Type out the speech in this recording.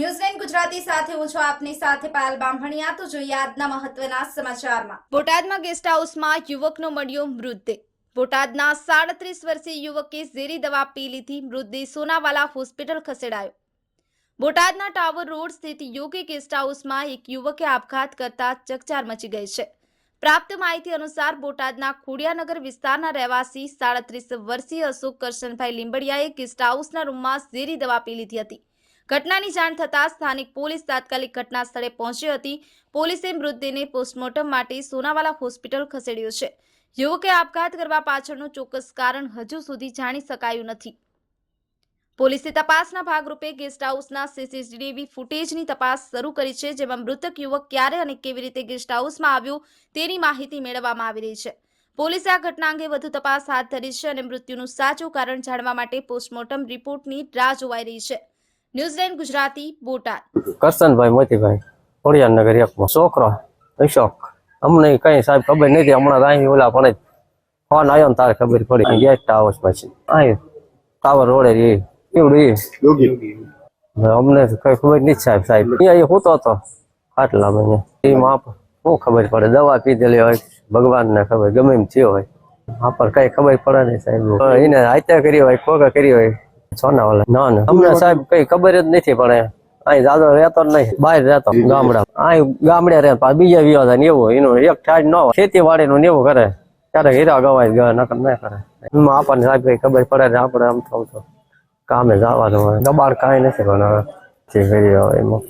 ન્યૂઝલેન્ડ ગુજરાતી સાથે હું છું આપની સાથે પાયલ બામભણિયા. તો જોઈએ આજના મહત્વના સમાચારમાં. બોટાદમાં ગેસ્ટ હાઉસમાં યુવકનો મળ્યો મૃતદેહ. બોટાદના સાડત્રીસ વર્ષીય યુવકે ઝેરી દવા પી લીધી, મૃતદેહ સોનાવાલા હોસ્પિટલ ખસેડાયો. બોટાદના ટાવર રોડ સ્થિત યોગી ગેસ્ટ હાઉસમાં એક યુવકે આપઘાત કરતા ચકચાર મચી ગઈ છે. પ્રાપ્ત માહિતી અનુસાર બોટાદના ખોડિયાનગર વિસ્તારના રહેવાસી સાડત્રીસ વર્ષીય અશોક કરશનભાઈ લીંબડિયાએ ગેસ્ટ હાઉસના રૂમમાં ઝેરી દવા પી લીધી હતી. ઘટનાની જાણ થતાં સ્થાનિક પોલીસ તાત્કાલિક ઘટના સ્થળે પહોંચી હતી. પોલીસે મૃતદેહને પોસ્ટમોર્ટમ માટે સોનાવાલા હોસ્પિટલ ખસેડ્યો છે. યુવકે આપઘાત કરવા પાછળનું ચોક્કસ કારણ હજુ સુધી જાણી શકાયું નથી. પોલીસે તપાસના ભાગરૂપે ગેસ્ટ હાઉસના સીસીટીવી ફૂટેજની તપાસ શરૂ કરી છે, જેમાં મૃતક યુવક ક્યારે અને કેવી રીતે ગેસ્ટ હાઉસમાં આવ્યો તેની માહિતી મેળવવામાં આવી રહી છે. પોલીસે આ ઘટના અંગે વધુ તપાસ હાથ ધરી છે અને મૃત્યુનું સાચું કારણ જાણવા માટે પોસ્ટમોર્ટમ રિપોર્ટની રાહ જોવાઈ રહી છે. ન્યૂઝલેન્ડ ગુજરાતી, બોટાદ. કરશનભાઈ, મોતીભાઈ ખોડિયાનગર એકમાં છોકરો, અશોક. અમને કઈ સાહેબ ખબર નથી, હમણાં અહીં ઓલા પણ ફોન આવ્યો ને તારે ખબર પડી ગયા હાઉસ પછી. અહીં ટાવર રોડે રે. કેવડું એ? અમને કઈ ખબર નથી સાહેબ સાહેબ. અહીંયા હોતો હતો. આટલા મહિને એમાં માપ શું ખબર પડે? દવા પીધેલી હોય ભગવાન ને ખબર, ગમે એમ થયો હોય. આપણ કઈ ખબર પડે નહીં સાહેબ. એને હત્યા કરી હોય ખોગા કરી હોય. સોના વાળા ના ના. અમને સાહેબ કઈ ખબર જ નથી પણ અહીં દાદો રહેતો નહીં. બહાર રહેતો ગામડા અહીં ગામડે રહે પાછા બીજા વિવાદ ને એવું એનું એક ઠાજ ન હોય. ખેતી વાડી નું એવું કરે. ત્યારે હીરા ગવાય ગયા નકર ના કરે. એમાં આપણને સાહેબ કઈ ખબર પડે ને આપણે આમ થવું તો કામે જવાનું હોય. દબાણ કાંઈ નથી પણ હવે. જે કરી હોય એમાં.